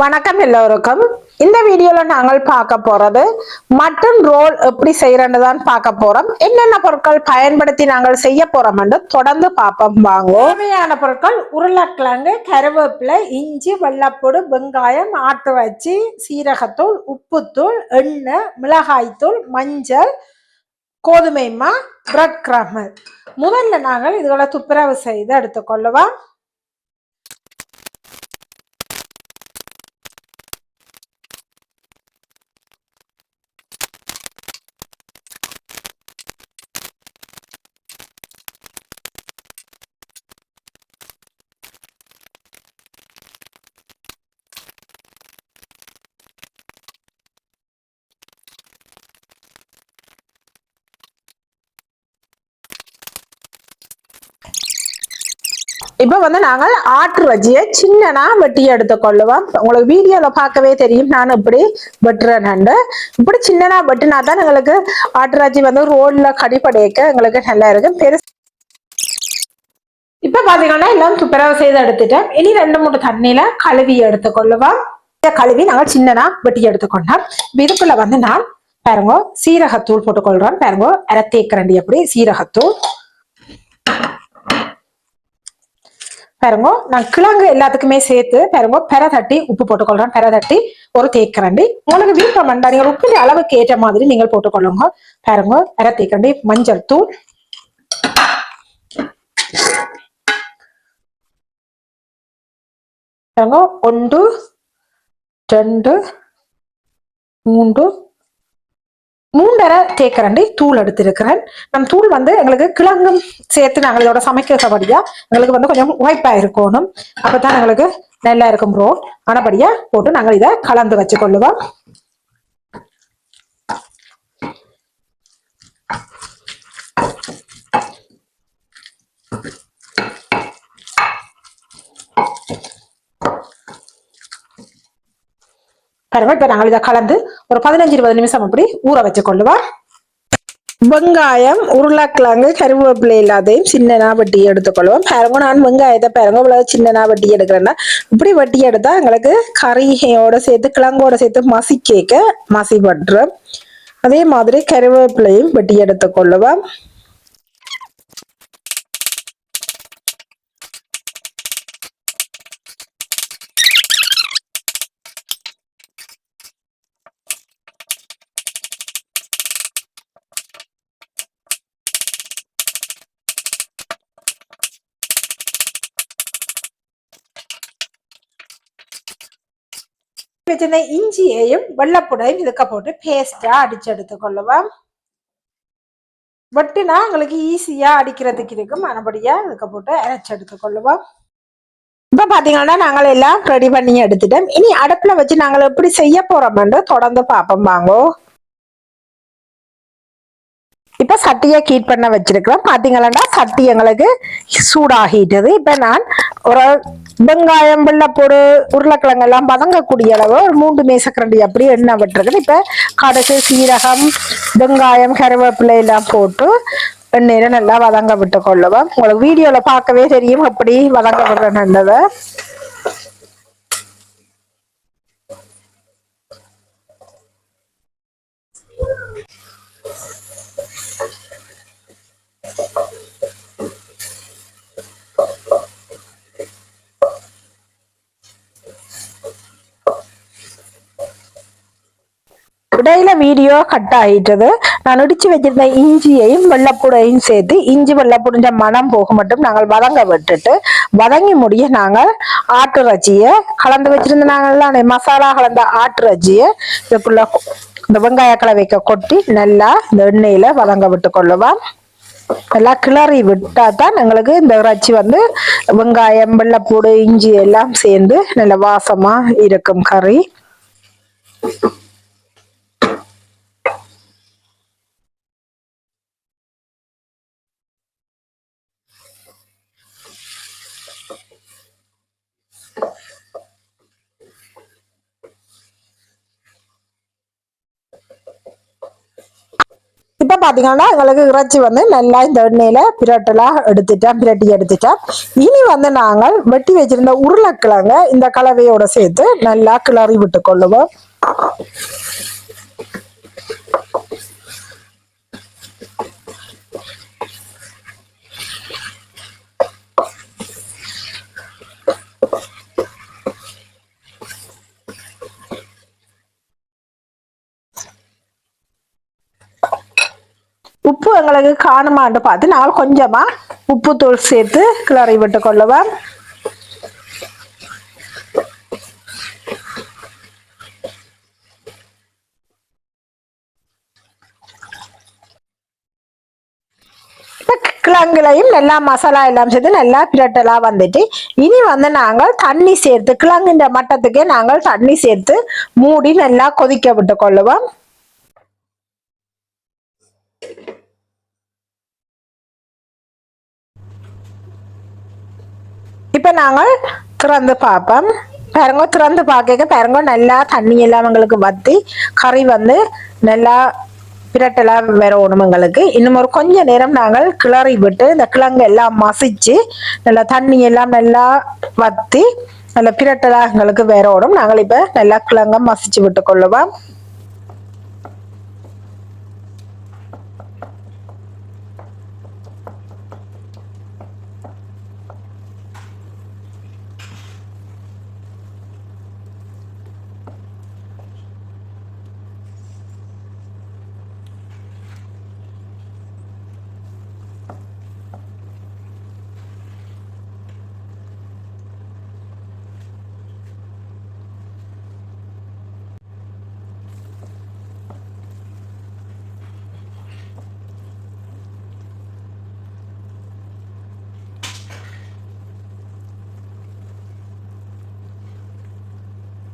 வணக்கம் எல்லோருக்கும். இந்த வீடியோல நாங்கள் பார்க்க போறது மட்டன் ரோல் எப்படி செய்யறன்னு தான் பார்க்க போறோம். என்னென்ன பொருட்கள் பயன்படுத்தி நாங்கள் செய்ய போறோம் என்று தொடர்ந்து பார்ப்போம். வாங்குவோம் தேவையான பொருட்கள் உருளைக்கிழங்கு கருவேப்பிலை இஞ்சி வெள்ளப்பொடி வெங்காயம் ஆட்டு வச்சு சீரகத்தூள் உப்புத்தூள் எண்ணெய் மிளகாய்த்தூள் மஞ்சள் கோதுமை மா பிரெட் கிராமர் முதல்ல நாங்கள் இதுகளை துப்புரவு செய்து எடுத்துக்கொள்ளுவோம். இப்போ வந்து நாங்கள் ஆற்று வஜியை சின்னனா வெட்டி எடுத்துக்கொள்ளுவோம். உங்களுக்கு வீடியோல பார்க்கவே தெரியும் நான் இப்படி வெட்டுறேன் இப்படி சின்னனா வெட்டினா தான் எங்களுக்கு ஆற்று ரஜி வந்து ரோடில் கடிப்படைக்க எங்களுக்கு நல்லா இருக்கும். பெருசு இப்போ பார்த்தீங்கன்னா எல்லாம் துப்புரவு செய்து எடுத்துட்டேன். இனி ரெண்டு மூணு தண்ணியில கழுவி எடுத்துக்கொள்ளுவோம். இதை கழுவி நாங்கள் சின்னனா வெட்டி எடுத்துக்கொண்டோம் இதுக்குள்ள வந்து நான் பாருங்க சீரகத்தூள் போட்டுக்கொள்றோம். பாருங்க அரை தேக்கரண்டி அப்படி சீரகத்தூள். பாருங்க நான் கிழங்கு எல்லாத்துக்குமே சேர்த்து பாருங்க பெற தட்டி உப்பு போட்டுக்கொள்றேன். பெற தட்டி ஒரு தேக்கரண்டி. உங்களுக்கு விருப்பம் வேண்டாம் நீங்கள் உப்பின் அளவுக்கு ஏற்ற மாதிரி நீங்கள் போட்டுக்கொள்ளுங்க. பாருங்க பெற தேக்கரண்டி மஞ்சள் தூள். பாருங்க ஒன்று ரெண்டு மூன்று மூன்றரை தேக்கரண்டி தூள் எடுத்திருக்கிறேன். நம் தூள் வந்து எங்களுக்கு கிழங்கும் சேர்த்து நாங்கள் இதோட சமைக்கிறபடியா எங்களுக்கு வந்து கொஞ்சம் உழைப்பா இருக்கணும். அப்பதான் எங்களுக்கு நல்லா இருக்கும் ரோல் ஆனபடியா போட்டு நாங்கள் இதை கலந்து வச்சுக்கொள்ளுவோம் பரவாயில்ல பாருங்க நாங்கள் இதை கலந்து ஒரு பதினஞ்சு இருபது நிமிஷம் அப்படி ஊற வச்சு கொள்ளுவோம் வெங்காயம் உருளைக்கிழங்கு கருவேப்பிலை இல்லாதையும் சின்னனா வெட்டி எடுத்துக்கொள்வோம். பாருங்க நான் வெங்காயத்தை பாருங்க இவ்வளவு சின்னனா வெட்டி எடுக்கிறேன்னா இப்படி வெட்டி எடுத்தா எங்களுக்கு கறியோட சேர்த்து கிழங்கோட சேர்த்து மசி கேக்க மசி பட்டுரும் அதே மாதிரி கருவேப்பிலையும் வெட்டி எடுத்துக்கொள்ளுவோம். வச்சிருந்த இஞ்சியையும் வெள்ளப்புடையும் இதுக்க போட்டு பேஸ்டா அடிச்சு எடுத்துக்கொள்ளுவோம் வெட்டுனா உங்களுக்கு ஈஸியா அடிக்கிறதுக்கு இருக்கும். மறுபடியா இதுக்க போட்டு அரைச்சு எடுத்துக்கொள்ளுவோம் இப்ப பாத்தீங்கன்னா நாங்கள் எல்லாம் ரெடி பண்ணி எடுத்துட்டோம். இனி அடுப்புல வச்சு நாங்கள் எப்படி செய்ய போறோம்னு தொடர்ந்து பார்ப்போம். வாங்கோ. இப்ப சட்டியை கீட் பண்ண வச்சிருக்கிறோம். பாத்தீங்கன்னா சட்டி எங்களுக்கு சூடாகிட்டது. இப்ப நான் ஒரு வெங்காயம் வெள்ளப்பூடு உருளைக்கிழங்கு எல்லாம் வதங்கக்கூடிய அளவு ஒரு மூன்று மேசக்கரண்டி அப்படி எண்ணெய் விட்டுருக்குது. இப்ப கடுகு சீரகம் வெங்காயம் கருவேப்பிலை எல்லாம் போட்டு எண்ணெயில நல்லா வதங்க விட்டு கொள்ளுவோம் உங்களுக்கு வீடியோல பார்க்கவே தெரியும் எப்படி வதங்க விடுறேன்னதை இடையில வீடியோ கட் ஆயிட்டது. நான் இடிச்சு வச்சிருந்த இஞ்சியையும் வெள்ளப்பூடையும் சேர்த்து இஞ்சி வெள்ளப்புடிஞ்ச மனம் போக மட்டும் நாங்கள் வதங்க விட்டுட்டு வதங்கி முடிய நாங்கள் ஆட்டு ரச்சியை கலந்து வச்சிருந்த நாங்கள் மசாலா கலந்த ஆட்டு ரச்சியை இதுக்குள்ள இந்த வெங்காய கலவைக்க கொட்டி நல்லா இந்த எண்ணெயில வதங்க விட்டு கொள்ளுவோம் நல்லா கிளறி விட்டா தான் எங்களுக்கு இந்த இறைச்சி வந்து வெங்காயம் வெள்ளப்பூடு இஞ்சி எல்லாம் சேர்ந்து நல்ல வாசமா இருக்கும் கறி. பார்த்தீங்கன்னா எங்களுக்கு இறைச்சி வந்து நல்லா இந்த எண்ணெயில் பிரட்டலாம் எடுத்துட்டேன் பிரட்டி எடுத்துட்டேன் இனி வந்து நாங்கள் வெட்டி வச்சிருந்த உருளைக்கிழங்க இந்த கலவையோட சேர்த்து நல்லா கிளறி விட்டு கொள்ளுவோம் உப்பு எங்களுக்கு காணுமான்னு பார்த்து நாங்கள் கொஞ்சமா உப்பு தூள் சேர்த்து கிளறி விட்டு கொள்ளுவோம். கிழங்குலையும் நல்லா மசாலா எல்லாம் சேர்த்து நல்லா பிரட்டலா வந்துட்டு இனி வந்து நாங்கள் தண்ணி சேர்த்து கிழங்குன்ற மட்டத்துக்கே நாங்கள் தண்ணி சேர்த்து மூடி நல்லா கொதிக்க விட்டு கொள்ளுவோம். நாங்கள் திறந்து பார்ப்போம். பாருங்க திறந்து பார்க்க பாருங்க நல்லா தண்ணி எல்லாம் எங்களுக்கு வத்தி கறி வந்து நல்லா பிரட்டெல்லாம் வரணும் எங்களுக்கு. இன்னும் ஒரு கொஞ்ச நேரம் நாங்கள் கிளறி விட்டு இந்த கிழங்கு எல்லாம் மசிச்சு நல்லா தண்ணி எல்லாம் நல்லா வத்தி நல்ல பிரட்டெல்லாம் எங்களுக்கு வரணும். நாங்கள் இப்போ நல்லா கிழங்க மசிச்சு விட்டு கொள்ளுவோம்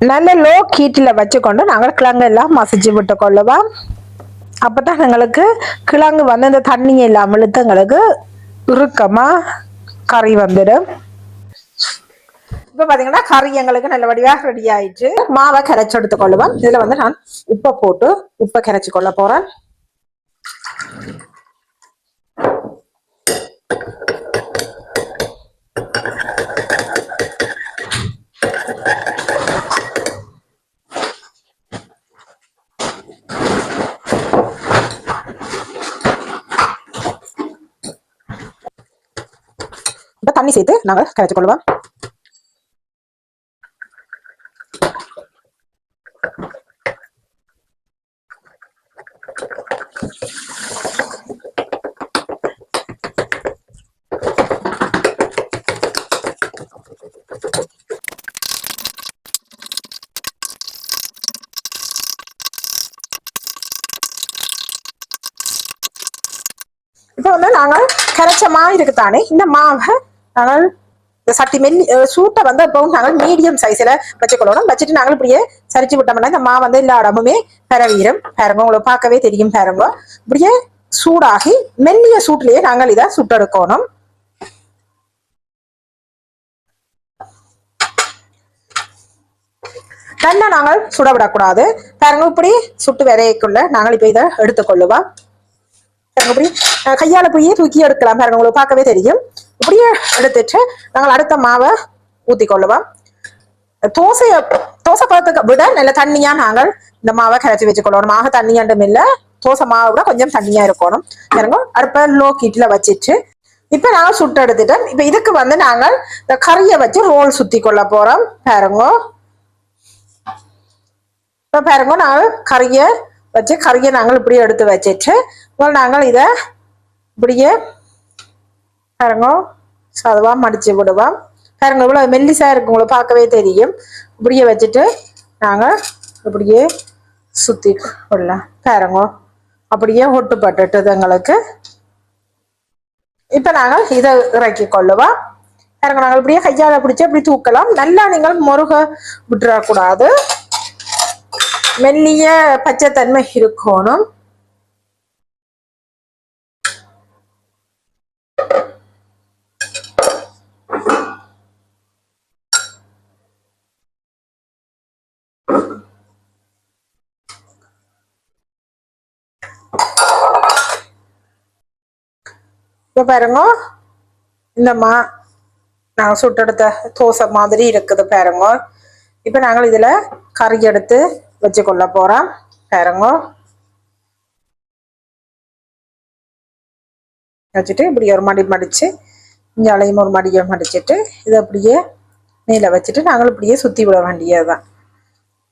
நல்ல லோ ஹீட்டில் வச்சுக்கொண்டு நாங்கள் கிழங்கு எல்லாம் மசிச்சு விட்டு கொள்ளுவோம் அப்போ தான் எங்களுக்கு கிழங்கு வந்து இந்த தண்ணி எல்லாம் இழுத்து எங்களுக்கு இறுக்கமாக கறி வந்துடும். இப்போ பார்த்தீங்கன்னா கறி எங்களுக்கு நல்லபடியாக ரெடி ஆயிடுச்சு மாவை கரைச்சி எடுத்துக்கொள்ளுவேன் இதில் வந்து நான் உப்பை போட்டு உப்பை கரைச்சி கொள்ள போகிறேன் சேர்த்து நாங்கள் கரைச்சி கொள்வோம் இப்போ வந்து நாங்கள் கரைச்ச மாவு இருக்குதானே இந்த மாவை நாங்கள் சட்டி மெல்லி சூட்டை வந்து இப்போ நாங்கள் மீடியம் சைஸில் வச்சுக்கொள்ளணும். வச்சுட்டு நாங்கள் இப்படியே சரிச்சு விட்டோம்னா இந்த மா வந்து எல்லா இடமுமே பரவீரும். பாருங்க உங்களுக்கு பார்க்கவே தெரியும் பாருங்க. இப்படியே சூடாகி மெல்லிய சூட்டிலேயே நாங்கள் இதை சுட்டெடுக்கணும். தன்னை நாங்கள் சுட விடக்கூடாது பாருங்க இப்படி சுட்டு விரையக்குள்ள நாங்கள் இப்போ இதை எடுத்துக்கொள்ளுவோம். பாருங்க இப்படி கையால போய் தூக்கி எடுக்கலாம். பாருங்க உங்களுக்கு பார்க்கவே தெரியும். இப்படியே எடுத்துட்டு நாங்கள் அடுத்த மாவை ஊத்தி கொள்ளுவோம் தோசைய தோசை பழத்துக்கு விட நல்ல தண்ணியா நாங்கள் இந்த மாவை கரைச்சி வச்சுக்கொள்ளணும் மாக தண்ணியாண்டும் இல்ல. தோசை மாவு விட கொஞ்சம் தண்ணியா இருக்கணும். பாருங்க அடுப்ப லோ கீட்ல வச்சிட்டு இப்ப நாங்கள் சுட்டு எடுத்துட்டோம் இப்ப இதுக்கு வந்து நாங்கள் இந்த கறியை வச்சு ரோல் சுத்தி கொள்ள போறோம். பாருங்க. இப்ப பாருங்க நாங்கள் கறியை வச்சு கறியை நாங்கள் இப்படியே எடுத்து வச்சிட்டு நாங்கள் இதை இப்படியே பாருங்க. சதுவாக மடிச்சு விடுவோம் பாருங்க இவ்வளோ மெல்லிசா இருக்கு உங்களை பார்க்கவே தெரியும். இப்படியே வச்சுட்டு நாங்கள் இப்படியே சுற்றி விடலாம் பாருங்க. அப்படியே ஒட்டு பட்டுட்டுது எங்களுக்கு. இப்போ நாங்கள் இதை இறக்கி கொள்ளுவோம் பாருங்க நாங்கள் இப்படியே கையால் பிடிச்சி இப்படி தூக்கலாம். நல்லா நீங்கள் முருக விட்டுறக்கூடாது. மெல்லிய பச்சைத்தன்மை இருக்கணும். இப்போ பாருங்க. இந்த மா நாங்கள் சுட்டெடுத்த தோசை மாதிரி இருக்குது பாருங்க. இப்போ நாங்கள் இதில் கறி எடுத்து வச்சு கொள்ள போகிறோம் பாருங்க. வச்சுட்டு இப்படி ஒரு மடி மடித்து இஞ்சாலையும் ஒரு மடியை மடிச்சிட்டு இதை அப்படியே மேலே வச்சுட்டு நாங்கள் இப்படியே சுற்றி விட வேண்டியது தான்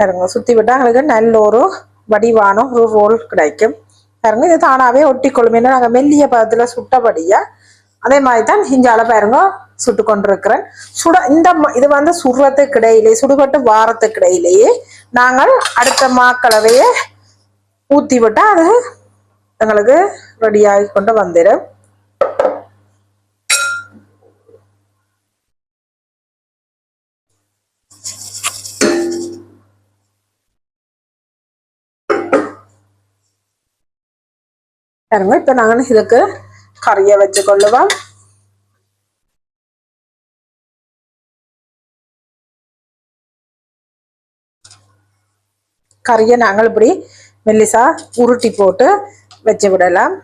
பாருங்க சுற்றி விட்டால் எங்களுக்கு நல்ல ஒரு வடிவான ஒரு ரோல் கிடைக்கும். பாருங்க. இது தானாகவே ஒட்டிக்கொள்ளும். ஏன்னா நாங்கள் மெல்லிய பதத்தில் சுட்டபடியாக அதே மாதிரி தான் இஞ்சால பாருங்க சுட்டு கொண்டிருக்கிறேன் சுட இந்த இது வந்து சுடுறதுக்கு இடையிலே சுடுபட்டு வாரத்துக்கு இடையிலேயே நாங்கள் அடுத்த மாக்கலவையை ஊற்றி விட்டால் அது எங்களுக்கு ரெடியாகி கொண்டு வந்துடும் பாருங்க. இப்போ நாங்கள் இதுக்கு கறியை வச்சு கொள்ளுவோம் கறியை நாங்கள் இப்படி மெல்லிசா உருட்டி போட்டு வச்சு விடலாம்.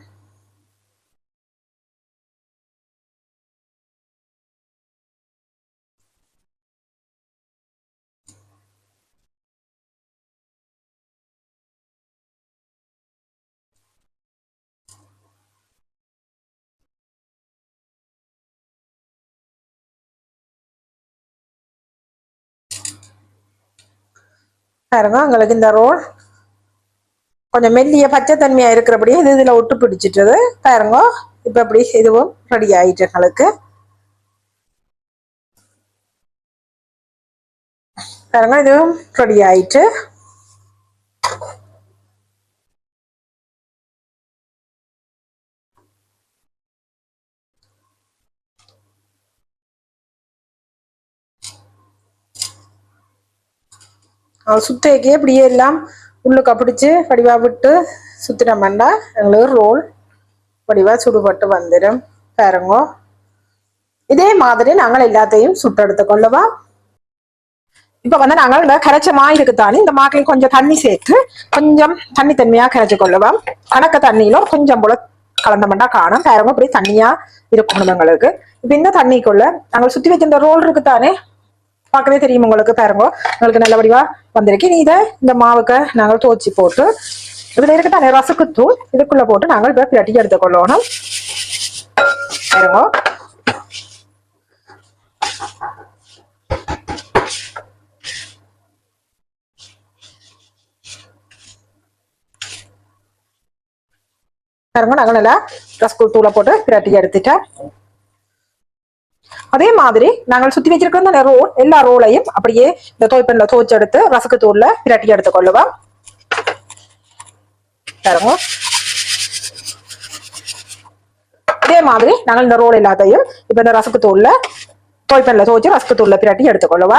பாருங்க எங்களுக்கு இந்த ரோல் கொஞ்சம் மெல்லிய பச்சை தன்மையா இருக்கிறபடியே இது இதுல ஒட்டு பிடிச்சிட்டது. பாருங்க இப்ப இப்படி இதுவும் ரெடி ஆயிட்டு எங்களுக்கு. பாருங்க இதுவும் ரெடி ஆயிட்டு சுத்தேக்கே இப்படியே எல்லாம் உள்ளுக்கு பிடிச்சி வடிவா விட்டு சுத்தினோம்னா எங்களுக்கு ரோல். வடிவா சுடுபட்டு வந்துடும் பாருங்கோ. இதே மாதிரி நாங்கள் எல்லாத்தையும் சுட்டெடுத்து கொள்ளவா. இப்ப வந்து நாங்கள் கரைச்ச மா இருக்குத்தானே இந்த மாக்கில் கொஞ்சம் தண்ணி சேர்த்து கொஞ்சம் தண்ணி தன்மையா கரைச்சு கொள்ளுவோம். கணக்க தண்ணியில கொஞ்சம் போல கலந்தமெண்டா காணும். பாருங்க இப்படி தண்ணியா இருக்கணும் எங்களுக்கு. இப்ப இந்த தண்ணிக்குள்ள நாங்கள் சுத்தி வச்சிருந்த ரோல் இருக்குத்தானே பார்க்கவே தெரியும் உங்களுக்கு பாருங்க. உங்களுக்கு நல்ல வடிவா வந்திருக்கு. நீ இதை இந்த மாவுக்கு நாங்கள் துவச்சி போட்டு இதுல ரசுக்கு தூள் இதுக்குள்ள போட்டு நாங்கள் இப்ப பிரட்டி எடுத்துக்கொள்ளணும். பாருங்க. பாருங்க நாங்கள் நல்லா ரசக்குள் தூளை போட்டு பிரட்டி எடுத்துட்டேன் அதே மாதிரி நாங்கள் சுத்தி வச்சிருக்கிற அந்த ரோல் எல்லா ரோலையும் அப்படியே இந்த தோய்ப்பன்ல துவைச்சு எடுத்து ரசக்கு தூள்ல பிரட்டி எடுத்துக்கொள்ளுவா கொள்ளுவோம் பாருங்க. இதே மாதிரி நாங்கள் இந்த ரோல் எல்லாத்தையும் இப்ப இந்த ரசக்கு தூள்ல தோய்ப்பன்ல துவைச்சு ரசக்கு தூள்ல பிரட்டி எடுத்துக்கொள்ளுவா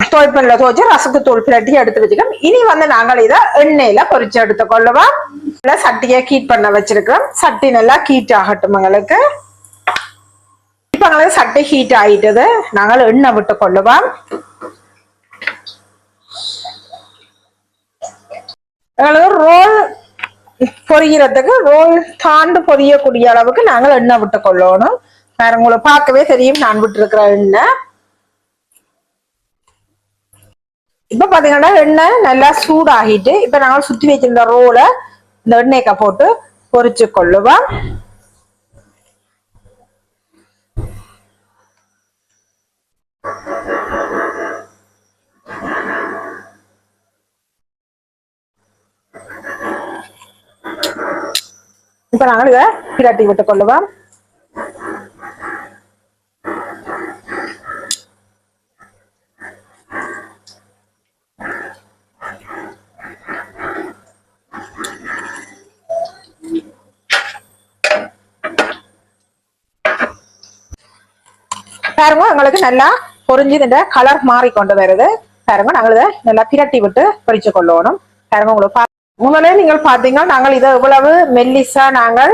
தோய்ப்பன்ல துவைச்சு ரசக்கு தூள் பிரட்டி எடுத்து வச்சுக்கோம் இனி வந்து நாங்கள் இதை எண்ணெயில பொறிச்சு எடுத்துக்கொள்ளுவோம். இல்ல சட்டியை கீட் பண்ண வச்சிருக்கிறோம். சட்டி நல்லா கீட் ஆகட்டும் எங்களுக்கு. இப்ப சட்டை ஹீட் ஆயிட்டது நாங்கள் எண்ணெய் விட்டு கொள்ளுவோம் ரோல் பொரியறதுக்கு ரோல் தாண்டு பொரியக்கூடிய அளவுக்கு நாங்கள் எண்ணெய் விட்டு கொள்ளணும் வேற உங்களுக்கு பார்க்கவே தெரியும் நான் விட்டு இருக்கிற எண்ணெய் இப்ப பாத்தீங்கன்னா எண்ணெய் நல்லா சூடாகிட்டு இப்ப நாங்கள் சுத்தி வச்சிருந்த ரோலை இந்த எண்ணெய்க்க போட்டு பொறிச்சு கொள்ளுவோம் இப்ப நாங்கள் இதை பிரட்டி விட்டு கொள்ளுவோம். பாருங்க உங்களுக்கு நல்லா பொறிஞ்சு இந்த கலர் மாறி கொண்டு வருது. பாருங்க நாங்கள் இதை நல்லா பிரட்டி விட்டு பொரிச்சு கொள்ளணும் பாருங்க உங்களுக்கு முதலே நீங்கள் பார்த்தீங்கன்னா நாங்கள் இதை இவ்வளவு மெல்லிசா நாங்கள்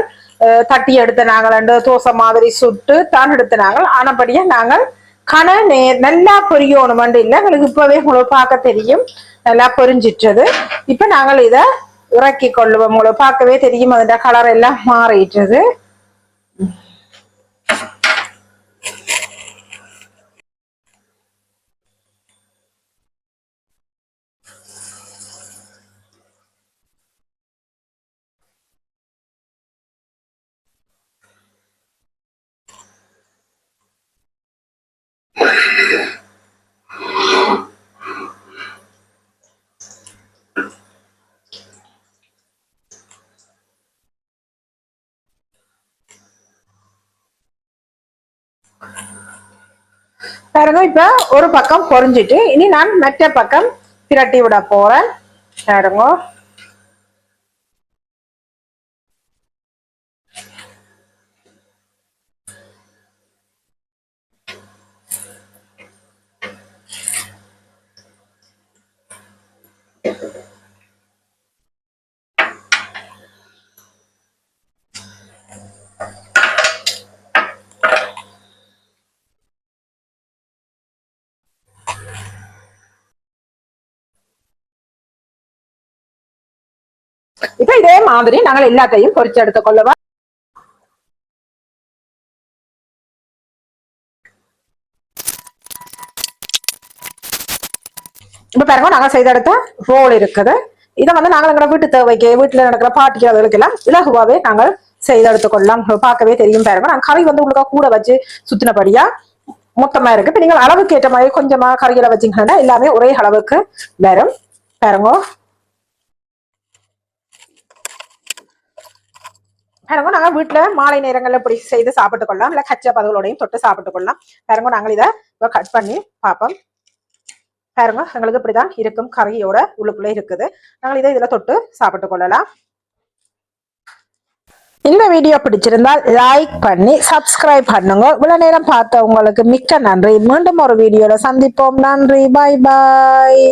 தட்டி எடுத்த நாங்கள் ரெண்டு தோசை மாதிரி சுட்டு தான் எடுத்த நாங்கள். ஆனபடியா நாங்கள் கன நே நல்லா பொரியணும் இல்லை எங்களுக்கு இப்பவே உங்களுக்கு பார்க்க தெரியும். நல்லா பொரிஞ்சிட்டது. இப்ப நாங்கள் இதை இறக்கி கொள்ளுவோம் உங்களுக்கு பார்க்கவே தெரியும். அதோட கலர் எல்லாம் மாறிட்டது. பாருங்க இப்போ ஒரு பக்கம் பொறிஞ்சிட்டு இனி நான் மற்ற பக்கம் திரட்டி விட போறேன். பாருங்க இப்ப இதே மாதிரி நாங்கள் எல்லாத்தையும் பொறிச்சு எடுத்துக் கொள்ளவா இப்ப பாருங்க நாங்க செய்தெடுத்த ரோல் இருக்குது. இதை வந்து நாங்கள் எங்களோட வீட்டு தேவைக்கு வீட்டுல நடக்கிற பார்ட்டிக்கு எல்லாம் இலகுவாவே நாங்கள் செய்தெடுத்துக் கொள்ளலாம். பார்க்கவே தெரியும் பாருங்க நாங்க கறி வந்து உங்களுக்கு கூட வச்சு சுத்தினபடியா மொத்தமா இருக்கு. இப்ப நீங்கள் அளவுக்கு ஏற்ற மாதிரி கொஞ்சமா கறிகளை வச்சீங்கன்னா எல்லாமே ஒரே அளவுக்கு வரும். பாருங்க பாருங்க நாங்கள் வீட்டில் மாலை நேரங்களில் இப்படி செய்து சாப்பிட்டு கொள்ளலாம். இல்லை கச்சா பதங்களோடையும் தொட்டு சாப்பிட்டு கொள்ளலாம். பாருங்க நாங்கள் இதை கட் பண்ணி பார்ப்போம். பாருங்க எங்களுக்கு இப்படிதான் இருக்கும் கறியோட உள்ளுக்குள்ளே இருக்குது. நாங்கள் இதை இதில் தொட்டு சாப்பிட்டு கொள்ளலாம். இந்த வீடியோ பிடிச்சிருந்தால் லைக் பண்ணி சப்ஸ்கிரைப் பண்ணுங்க. இவ்வளவு நேரம் பார்த்த உங்களுக்கு மிக்க நன்றி. மீண்டும் ஒரு வீடியோல சந்திப்போம். நன்றி. பாய் பாய்